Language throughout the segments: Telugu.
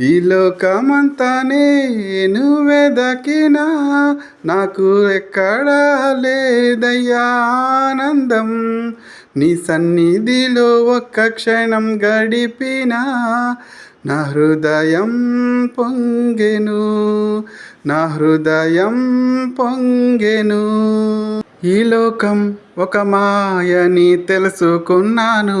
ఈ లోకమంతానే నేను నాకు ఎక్కడా లేదయ్యా ఆనందం. నీ సన్నిధిలో ఒక్క క్షణం గడిపినా నా హృదయం పొంగెను. నా హృదయం పొంగెను. ఈ లోకం ఒక మాయని తెలుసుకున్నాను.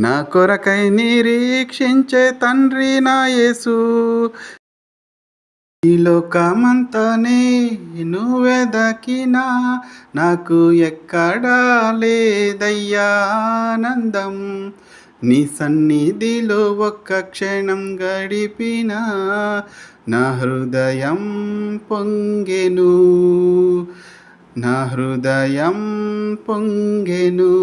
నా కొరకై నిరీక్షించే తండ్రి నా యేసు. ఈ లోకమంతా నువ్వెదకినా నాకు ఎక్కడా లేదయ్యానందం నీ సన్నిధిలో ఒక్క క్షణం గడిపినా నా హృదయం పొంగెను. నా హృదయం పొంగెను.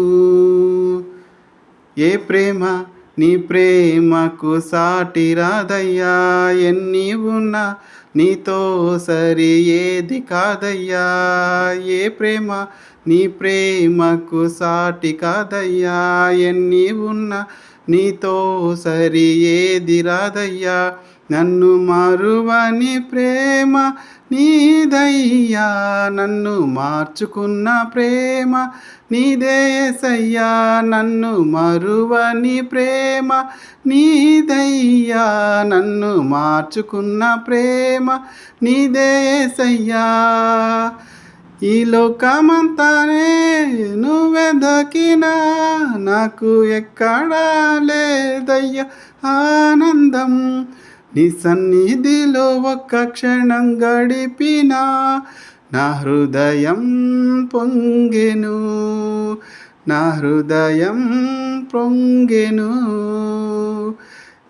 ఏ ప్రేమ? నీ ప్రేమకు సాటి రాదయ్యా. ఎన్ని ఉన్నా నీతో సరి ఏది కాదయ్యా. ఏ ప్రేమ నీ ప్రేమకు సాటి కాదయ్యా. ఎన్ని ఉన్నా నీతో సరి ఏది రాదయ్యా. నన్ను మరువని ప్రేమ నీదయ్యా. నన్ను మార్చుకున్న ప్రేమ నీదేసయ్యా. నన్ను మరువని ప్రేమ నీదయ్యా. నన్ను మార్చుకున్న ప్రేమ నీదేసయ్యా ఈ లోకమంతానే నువ్వెదకినా నాకు ఎక్కడా లేదయ్యా ఆనందం. నీ సన్నిధిలో ఒక్క క్షణం గడిపినా. నా హృదయం పొంగెను. నా హృదయం పొంగెను.